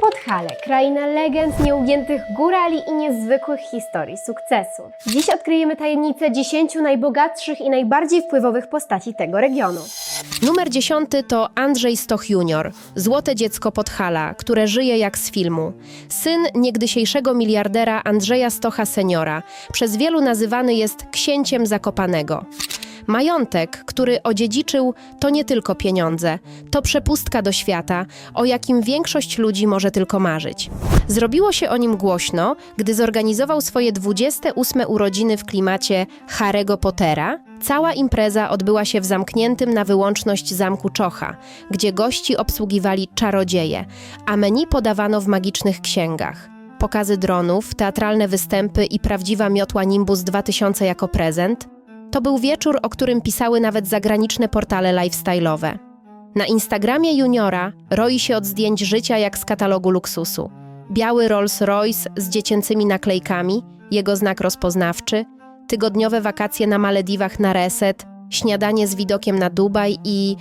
Podhale, kraina legend, nieugiętych górali i niezwykłych historii sukcesu. Dziś odkryjemy tajemnicę 10 najbogatszych i najbardziej wpływowych postaci tego regionu. Numer 10 to Andrzej Stoch Junior, złote dziecko Podhala, które żyje jak z filmu. Syn niegdysiejszego miliardera Andrzeja Stocha seniora, przez wielu nazywany jest księciem Zakopanego. Majątek, który odziedziczył, to nie tylko pieniądze, to przepustka do świata, o jakim większość ludzi może tylko marzyć. Zrobiło się o nim głośno, gdy zorganizował swoje 28 urodziny w klimacie Harry'ego Pottera. Cała impreza odbyła się w zamkniętym na wyłączność zamku Czocha, gdzie gości obsługiwali czarodzieje, a menu podawano w magicznych księgach. Pokazy dronów, teatralne występy i prawdziwa miotła Nimbus 2000 jako prezent – to był wieczór, o którym pisały nawet zagraniczne portale lifestyle'owe. Na Instagramie juniora roi się od zdjęć życia jak z katalogu luksusu. Biały Rolls Royce z dziecięcymi naklejkami, jego znak rozpoznawczy, tygodniowe wakacje na Malediwach na reset, śniadanie z widokiem na Dubaj i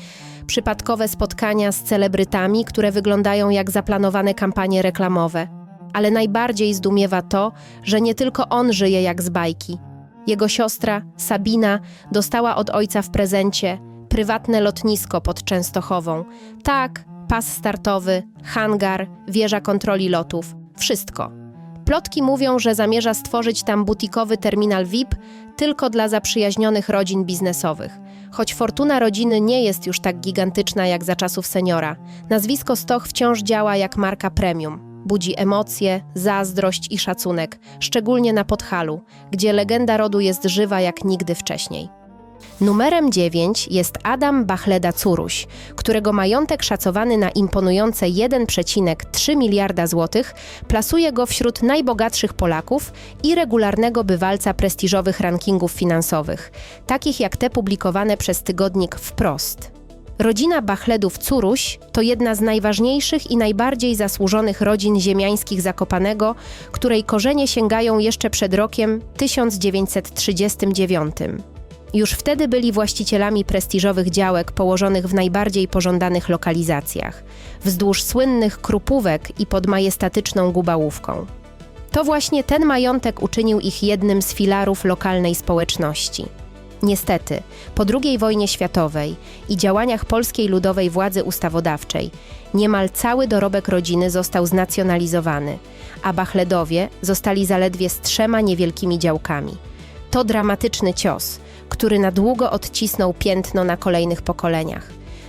przypadkowe spotkania z celebrytami, które wyglądają jak zaplanowane kampanie reklamowe. Ale najbardziej zdumiewa to, że nie tylko on żyje jak z bajki – jego siostra, Sabina, dostała od ojca w prezencie prywatne lotnisko pod Częstochową. Tak, pas startowy, hangar, wieża kontroli lotów. Wszystko. Plotki mówią, że zamierza stworzyć tam butikowy terminal VIP tylko dla zaprzyjaźnionych rodzin biznesowych. Choć fortuna rodziny nie jest już tak gigantyczna jak za czasów seniora, nazwisko Stoch wciąż działa jak marka premium. Budzi emocje, zazdrość i szacunek, szczególnie na Podhalu, gdzie legenda rodu jest żywa jak nigdy wcześniej. Numerem 9 jest Adam Bachleda-Curuś, którego majątek szacowany na imponujące 1,3 miliarda złotych plasuje go wśród najbogatszych Polaków i regularnego bywalca prestiżowych rankingów finansowych, takich jak te publikowane przez tygodnik Wprost. Rodzina Bachledów-Curuś to jedna z najważniejszych i najbardziej zasłużonych rodzin ziemiańskich Zakopanego, której korzenie sięgają jeszcze przed rokiem 1939. Już wtedy byli właścicielami prestiżowych działek położonych w najbardziej pożądanych lokalizacjach, wzdłuż słynnych krupówek i pod majestatyczną gubałówką. To właśnie ten majątek uczynił ich jednym z filarów lokalnej społeczności. Niestety, po II wojnie światowej i działaniach polskiej ludowej władzy ustawodawczej, niemal cały dorobek rodziny został znacjonalizowany, a Bachledowie zostali zaledwie z trzema niewielkimi działkami. To dramatyczny cios, który na długo odcisnął piętno na kolejnych pokoleniach.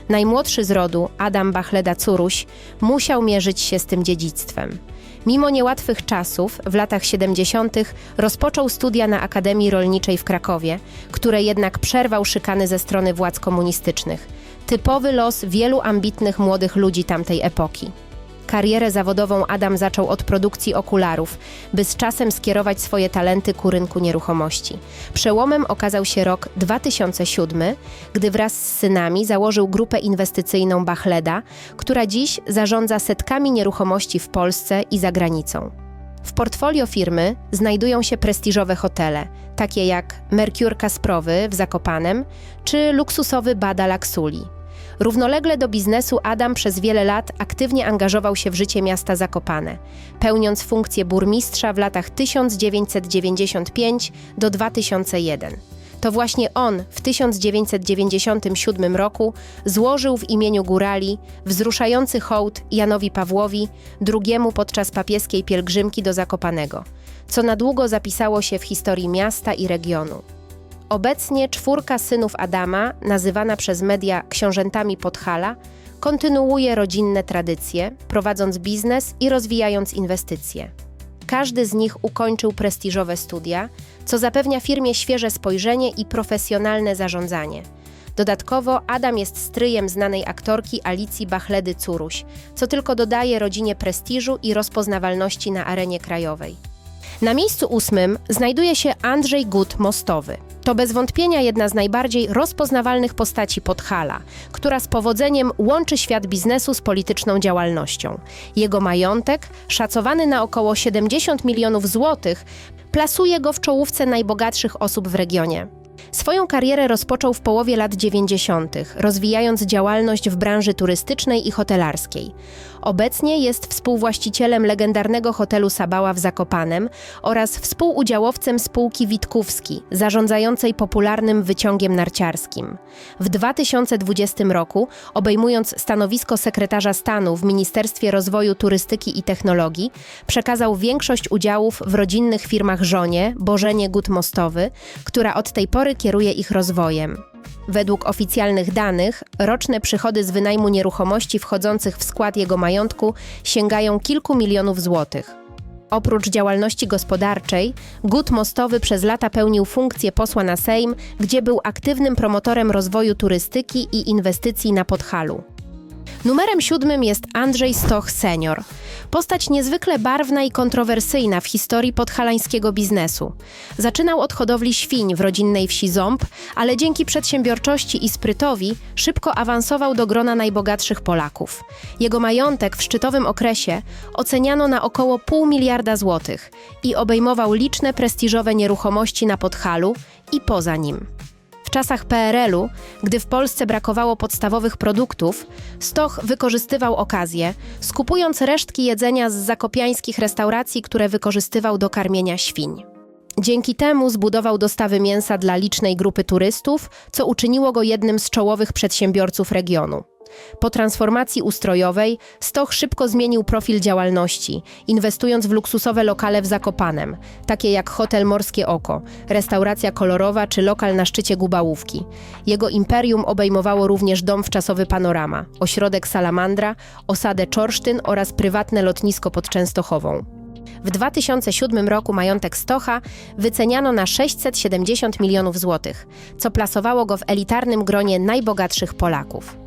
Najmłodszy z rodu, Adam Bachleda-Curuś, musiał mierzyć się z tym dziedzictwem. Mimo niełatwych czasów, w latach 70. rozpoczął studia na Akademii Rolniczej w Krakowie, które jednak przerwał szykany ze strony władz komunistycznych. Typowy los wielu ambitnych młodych ludzi tamtej epoki. Karierę zawodową Adam zaczął od produkcji okularów, by z czasem skierować swoje talenty ku rynku nieruchomości. Przełomem okazał się rok 2007, gdy wraz z synami założył grupę inwestycyjną Bachleda, która dziś zarządza setkami nieruchomości w Polsce i za granicą. W portfolio firmy znajdują się prestiżowe hotele, takie jak Mercure Kasprowy w Zakopanem czy luksusowy Bada Laksuli. Równolegle do biznesu Adam przez wiele lat aktywnie angażował się w życie miasta Zakopane, pełniąc funkcję burmistrza w latach 1995 do 2001. To właśnie on w 1997 roku złożył w imieniu górali wzruszający hołd Janowi Pawłowi, drugiemu podczas papieskiej pielgrzymki do Zakopanego, co na długo zapisało się w historii miasta i regionu. Obecnie czwórka synów Adama, nazywana przez media książętami Podhala, kontynuuje rodzinne tradycje, prowadząc biznes i rozwijając inwestycje. Każdy z nich ukończył prestiżowe studia, co zapewnia firmie świeże spojrzenie i profesjonalne zarządzanie. Dodatkowo Adam jest stryjem znanej aktorki Alicji Bachledy-Curuś, co tylko dodaje rodzinie prestiżu i rozpoznawalności na arenie krajowej. Na miejscu ósmym znajduje się Andrzej Gut Mostowy. To bez wątpienia jedna z najbardziej rozpoznawalnych postaci Podhala, która z powodzeniem łączy świat biznesu z polityczną działalnością. Jego majątek, szacowany na około 70 milionów złotych, plasuje go w czołówce najbogatszych osób w regionie. Swoją karierę rozpoczął w połowie lat 90., rozwijając działalność w branży turystycznej i hotelarskiej. Obecnie jest współwłaścicielem legendarnego hotelu Sabała w Zakopanem oraz współudziałowcem spółki Witkówski, zarządzającej popularnym wyciągiem narciarskim. W 2020 roku, obejmując stanowisko sekretarza stanu w Ministerstwie Rozwoju Turystyki i Technologii, przekazał większość udziałów w rodzinnych firmach żonie, Bożenie Gut-Mostowy, która od tej pory kieruje ich rozwojem. Według oficjalnych danych, roczne przychody z wynajmu nieruchomości wchodzących w skład jego majątku sięgają kilku milionów złotych. Oprócz działalności gospodarczej, Gut Mostowy przez lata pełnił funkcję posła na Sejm, gdzie był aktywnym promotorem rozwoju turystyki i inwestycji na Podhalu. Numerem siódmym jest Andrzej Stoch senior. Postać niezwykle barwna i kontrowersyjna w historii podhalańskiego biznesu. Zaczynał od hodowli świń w rodzinnej wsi Ząb, ale dzięki przedsiębiorczości i sprytowi szybko awansował do grona najbogatszych Polaków. Jego majątek w szczytowym okresie oceniano na około pół miliarda złotych i obejmował liczne prestiżowe nieruchomości na Podhalu i poza nim. W czasach PRL-u, gdy w Polsce brakowało podstawowych produktów, Stoch wykorzystywał okazję, skupując resztki jedzenia z zakopiańskich restauracji, które wykorzystywał do karmienia świń. Dzięki temu zbudował dostawy mięsa dla licznej grupy turystów, co uczyniło go jednym z czołowych przedsiębiorców regionu. Po transformacji ustrojowej Stoch szybko zmienił profil działalności, inwestując w luksusowe lokale w Zakopanem, takie jak hotel Morskie Oko, restauracja kolorowa czy lokal na szczycie Gubałówki. Jego imperium obejmowało również dom wczasowy Panorama, ośrodek Salamandra, osadę Czorsztyn oraz prywatne lotnisko pod Częstochową. W 2007 roku majątek Stocha wyceniano na 670 milionów złotych, co plasowało go w elitarnym gronie najbogatszych Polaków.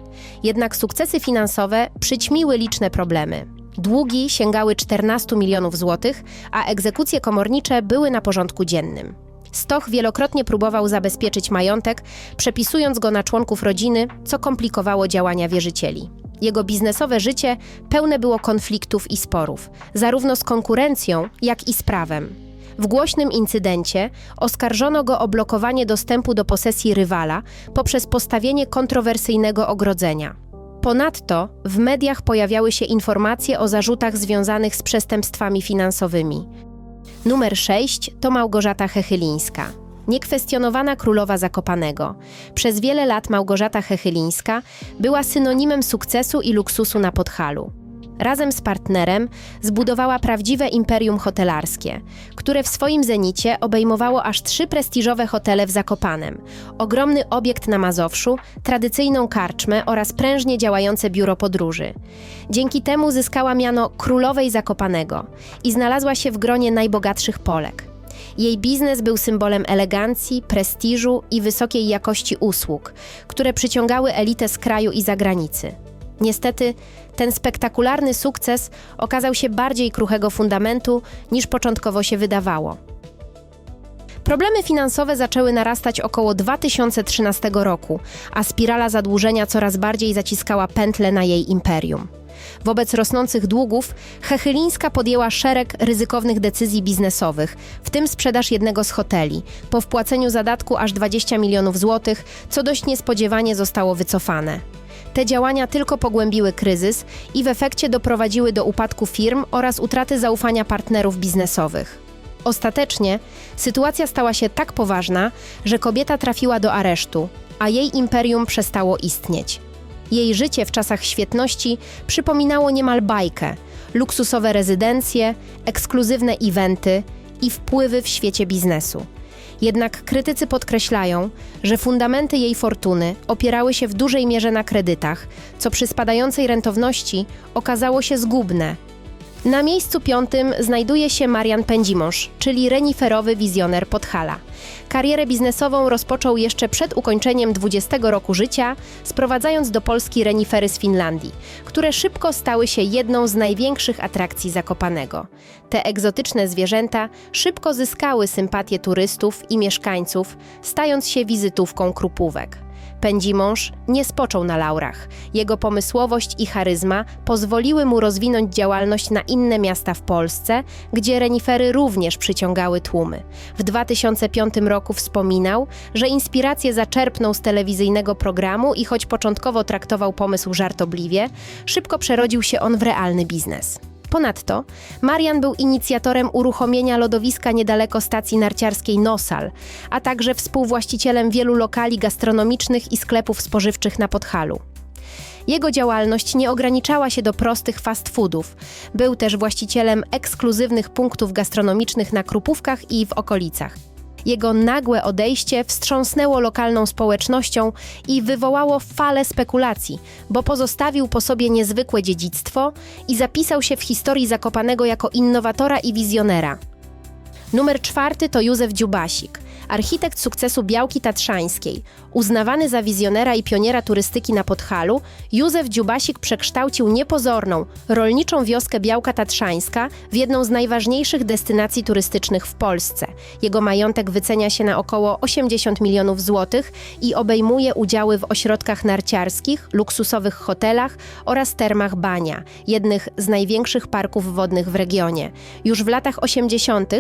Jednak sukcesy finansowe przyćmiły liczne problemy. Długi sięgały 14 milionów złotych, a egzekucje komornicze były na porządku dziennym. Stoch wielokrotnie próbował zabezpieczyć majątek, przepisując go na członków rodziny, co komplikowało działania wierzycieli. Jego biznesowe życie pełne było konfliktów i sporów, zarówno z konkurencją, jak i z prawem. W głośnym incydencie oskarżono go o blokowanie dostępu do posesji rywala poprzez postawienie kontrowersyjnego ogrodzenia. Ponadto w mediach pojawiały się informacje o zarzutach związanych z przestępstwami finansowymi. Numer 6 to Małgorzata Hechylińska. Niekwestionowana królowa Zakopanego. Przez wiele lat Małgorzata Hechylińska była synonimem sukcesu i luksusu na Podhalu. Razem z partnerem zbudowała prawdziwe imperium hotelarskie, które w swoim zenicie obejmowało aż trzy prestiżowe hotele w Zakopanem, ogromny obiekt na Mazowszu, tradycyjną karczmę oraz prężnie działające biuro podróży. Dzięki temu zyskała miano królowej Zakopanego i znalazła się w gronie najbogatszych Polek. Jej biznes był symbolem elegancji, prestiżu i wysokiej jakości usług, które przyciągały elitę z kraju i zagranicy. Niestety, ten spektakularny sukces okazał się bardziej kruchego fundamentu niż początkowo się wydawało. Problemy finansowe zaczęły narastać około 2013 roku, a spirala zadłużenia coraz bardziej zaciskała pętle na jej imperium. Wobec rosnących długów, Hechylińska podjęła szereg ryzykownych decyzji biznesowych, w tym sprzedaż jednego z hoteli, po wpłaceniu zadatku aż 20 milionów złotych, co dość niespodziewanie zostało wycofane. Te działania tylko pogłębiły kryzys i w efekcie doprowadziły do upadku firm oraz utraty zaufania partnerów biznesowych. Ostatecznie sytuacja stała się tak poważna, że kobieta trafiła do aresztu, a jej imperium przestało istnieć. Jej życie w czasach świetności przypominało niemal bajkę: luksusowe rezydencje, ekskluzywne eventy i wpływy w świecie biznesu. Jednak krytycy podkreślają, że fundamenty jej fortuny opierały się w dużej mierze na kredytach, co przy spadającej rentowności okazało się zgubne. Na miejscu piątym znajduje się Marian Pędzimąż, czyli reniferowy wizjoner Podhala. Karierę biznesową rozpoczął jeszcze przed ukończeniem 20 roku życia, sprowadzając do Polski renifery z Finlandii, które szybko stały się jedną z największych atrakcji Zakopanego. Te egzotyczne zwierzęta szybko zyskały sympatię turystów i mieszkańców, stając się wizytówką krupówek. Pędzimąż nie spoczął na laurach. Jego pomysłowość i charyzma pozwoliły mu rozwinąć działalność na inne miasta w Polsce, gdzie renifery również przyciągały tłumy. W 2005 roku wspominał, że inspirację zaczerpnął z telewizyjnego programu i choć początkowo traktował pomysł żartobliwie, szybko przerodził się on w realny biznes. Ponadto Marian był inicjatorem uruchomienia lodowiska niedaleko stacji narciarskiej Nosal, a także współwłaścicielem wielu lokali gastronomicznych i sklepów spożywczych na Podhalu. Jego działalność nie ograniczała się do prostych fast foodów. Był też właścicielem ekskluzywnych punktów gastronomicznych na Krupówkach i w okolicach. Jego nagłe odejście wstrząsnęło lokalną społecznością i wywołało falę spekulacji, bo pozostawił po sobie niezwykłe dziedzictwo i zapisał się w historii Zakopanego jako innowatora i wizjonera. Numer czwarty to Józef Dziubasik, architekt sukcesu Białki Tatrzańskiej. Uznawany za wizjonera i pioniera turystyki na Podhalu, Józef Dziubasik przekształcił niepozorną, rolniczą wioskę Białka Tatrzańska w jedną z najważniejszych destynacji turystycznych w Polsce. Jego majątek wycenia się na około 80 milionów złotych i obejmuje udziały w ośrodkach narciarskich, luksusowych hotelach oraz termach Bania, jednych z największych parków wodnych w regionie. Już w latach 80.,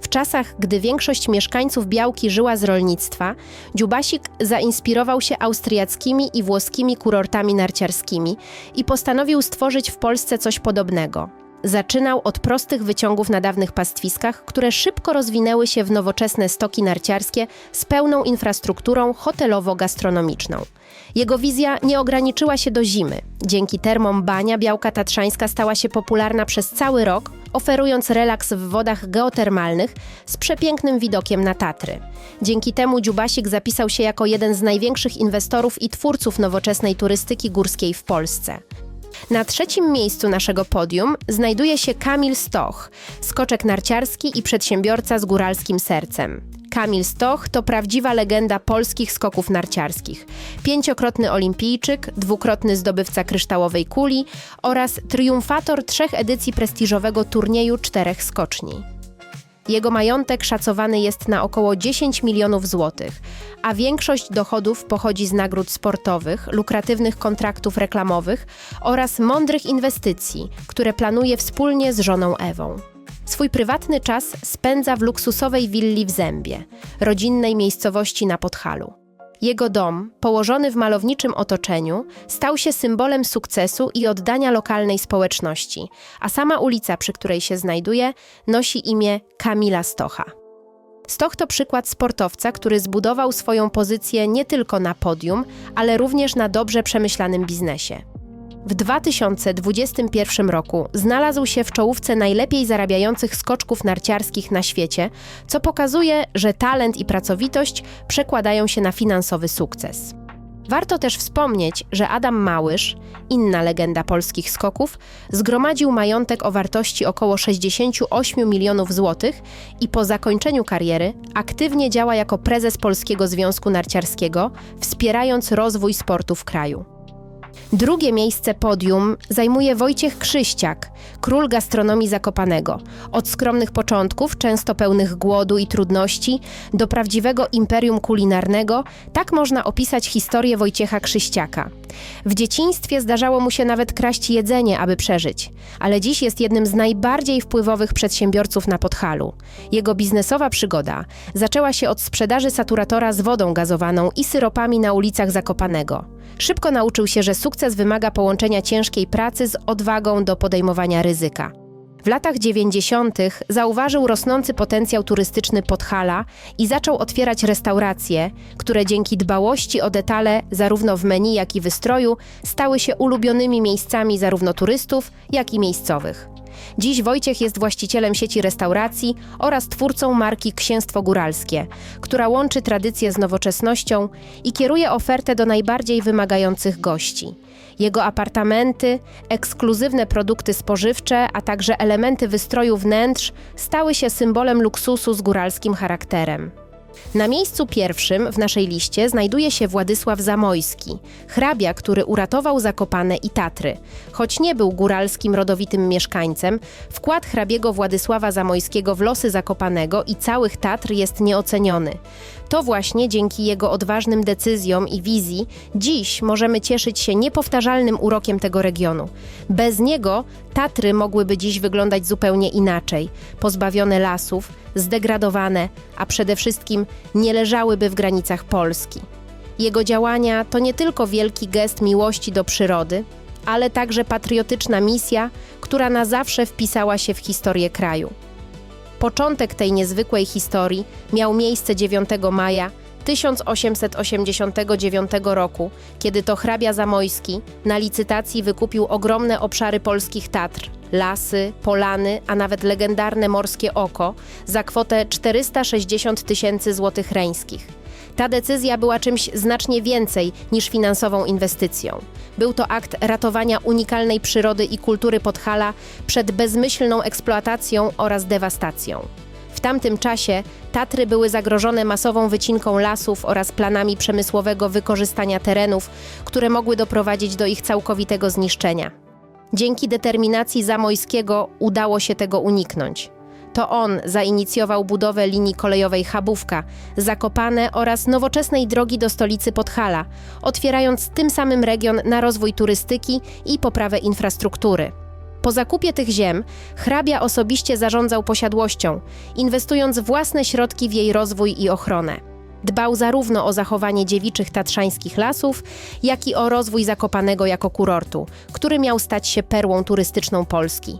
w czasach, gdy większość mieszkańców Żyła z rolnictwa, Dziubasik zainspirował się austriackimi i włoskimi kurortami narciarskimi i postanowił stworzyć w Polsce coś podobnego. Zaczynał od prostych wyciągów na dawnych pastwiskach, które szybko rozwinęły się w nowoczesne stoki narciarskie z pełną infrastrukturą hotelowo-gastronomiczną. Jego wizja nie ograniczyła się do zimy. Dzięki termom bania Białka Tatrzańska stała się popularna przez cały rok, oferując relaks w wodach geotermalnych z przepięknym widokiem na Tatry. Dzięki temu Dziubasik zapisał się jako jeden z największych inwestorów i twórców nowoczesnej turystyki górskiej w Polsce. Na trzecim miejscu naszego podium znajduje się Kamil Stoch, skoczek narciarski i przedsiębiorca z góralskim sercem. Kamil Stoch to prawdziwa legenda polskich skoków narciarskich. Pięciokrotny olimpijczyk, dwukrotny zdobywca kryształowej kuli oraz triumfator trzech edycji prestiżowego turnieju czterech skoczni. Jego majątek szacowany jest na około 10 milionów złotych, a większość dochodów pochodzi z nagród sportowych, lukratywnych kontraktów reklamowych oraz mądrych inwestycji, które planuje wspólnie z żoną Ewą. Swój prywatny czas spędza w luksusowej willi w Zębie, rodzinnej miejscowości na Podhalu. Jego dom, położony w malowniczym otoczeniu, stał się symbolem sukcesu i oddania lokalnej społeczności, a sama ulica, przy której się znajduje, nosi imię Kamila Stocha. Stoch to przykład sportowca, który zbudował swoją pozycję nie tylko na podium, ale również na dobrze przemyślanym biznesie. W 2021 roku znalazł się w czołówce najlepiej zarabiających skoczków narciarskich na świecie, co pokazuje, że talent i pracowitość przekładają się na finansowy sukces. Warto też wspomnieć, że Adam Małysz, inna legenda polskich skoków, zgromadził majątek o wartości około 68 milionów złotych i po zakończeniu kariery aktywnie działa jako prezes Polskiego Związku Narciarskiego, wspierając rozwój sportu w kraju. Drugie miejsce podium zajmuje Wojciech Krzyściak, król gastronomii Zakopanego. Od skromnych początków, często pełnych głodu i trudności, do prawdziwego imperium kulinarnego, tak można opisać historię Wojciecha Krzyściaka. W dzieciństwie zdarzało mu się nawet kraść jedzenie, aby przeżyć, ale dziś jest jednym z najbardziej wpływowych przedsiębiorców na Podhalu. Jego biznesowa przygoda zaczęła się od sprzedaży saturatora z wodą gazowaną i syropami na ulicach Zakopanego. Szybko nauczył się, że sukces wymaga połączenia ciężkiej pracy z odwagą do podejmowania ryzyka. W latach 90. zauważył rosnący potencjał turystyczny Podhala i zaczął otwierać restauracje, które dzięki dbałości o detale zarówno w menu, jak i wystroju stały się ulubionymi miejscami zarówno turystów, jak i miejscowych. Dziś Wojciech jest właścicielem sieci restauracji oraz twórcą marki Księstwo Góralskie, która łączy tradycję z nowoczesnością i kieruje ofertę do najbardziej wymagających gości. Jego apartamenty, ekskluzywne produkty spożywcze, a także elementy wystroju wnętrz stały się symbolem luksusu z góralskim charakterem. Na miejscu pierwszym w naszej liście znajduje się Władysław Zamojski, hrabia, który uratował Zakopane i Tatry. Choć nie był góralskim rodowitym mieszkańcem, wkład hrabiego Władysława Zamojskiego w losy Zakopanego i całych Tatr jest nieoceniony. To właśnie dzięki jego odważnym decyzjom i wizji dziś możemy cieszyć się niepowtarzalnym urokiem tego regionu. Bez niego Tatry mogłyby dziś wyglądać zupełnie inaczej, pozbawione lasów, zdegradowane, a przede wszystkim nie leżałyby w granicach Polski. Jego działania to nie tylko wielki gest miłości do przyrody, ale także patriotyczna misja, która na zawsze wpisała się w historię kraju. Początek tej niezwykłej historii miał miejsce 9 maja 1889 roku, kiedy to hrabia Zamojski na licytacji wykupił ogromne obszary polskich Tatr, lasy, polany, a nawet legendarne Morskie Oko za kwotę 460 tysięcy złotych reńskich. Ta decyzja była czymś znacznie więcej niż finansową inwestycją. Był to akt ratowania unikalnej przyrody i kultury Podhala przed bezmyślną eksploatacją oraz dewastacją. W tamtym czasie Tatry były zagrożone masową wycinką lasów oraz planami przemysłowego wykorzystania terenów, które mogły doprowadzić do ich całkowitego zniszczenia. Dzięki determinacji Zamojskiego udało się tego uniknąć. To on zainicjował budowę linii kolejowej Chabówka, Zakopane oraz nowoczesnej drogi do stolicy Podhala, otwierając tym samym region na rozwój turystyki i poprawę infrastruktury. Po zakupie tych ziem hrabia osobiście zarządzał posiadłością, inwestując własne środki w jej rozwój i ochronę. Dbał zarówno o zachowanie dziewiczych tatrzańskich lasów, jak i o rozwój Zakopanego jako kurortu, który miał stać się perłą turystyczną Polski.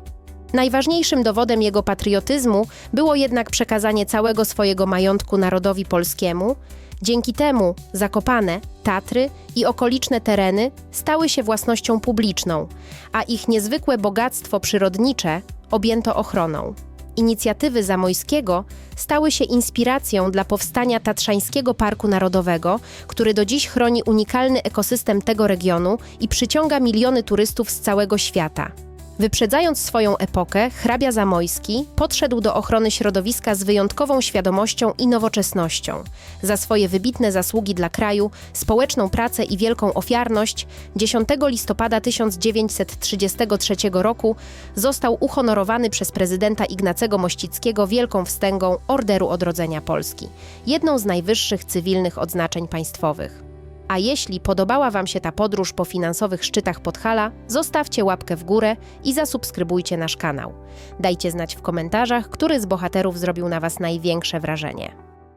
Najważniejszym dowodem jego patriotyzmu było jednak przekazanie całego swojego majątku narodowi polskiemu. Dzięki temu Zakopane, Tatry i okoliczne tereny stały się własnością publiczną, a ich niezwykłe bogactwo przyrodnicze objęto ochroną. Inicjatywy Zamojskiego stały się inspiracją dla powstania Tatrzańskiego Parku Narodowego, który do dziś chroni unikalny ekosystem tego regionu i przyciąga miliony turystów z całego świata. Wyprzedzając swoją epokę, hrabia Zamojski podszedł do ochrony środowiska z wyjątkową świadomością i nowoczesnością. Za swoje wybitne zasługi dla kraju, społeczną pracę i wielką ofiarność 10 listopada 1933 roku został uhonorowany przez prezydenta Ignacego Mościckiego Wielką Wstęgą Orderu Odrodzenia Polski, jedną z najwyższych cywilnych odznaczeń państwowych. A jeśli podobała Wam się ta podróż po finansowych szczytach Podhala, zostawcie łapkę w górę i zasubskrybujcie nasz kanał. Dajcie znać w komentarzach, który z bohaterów zrobił na Was największe wrażenie.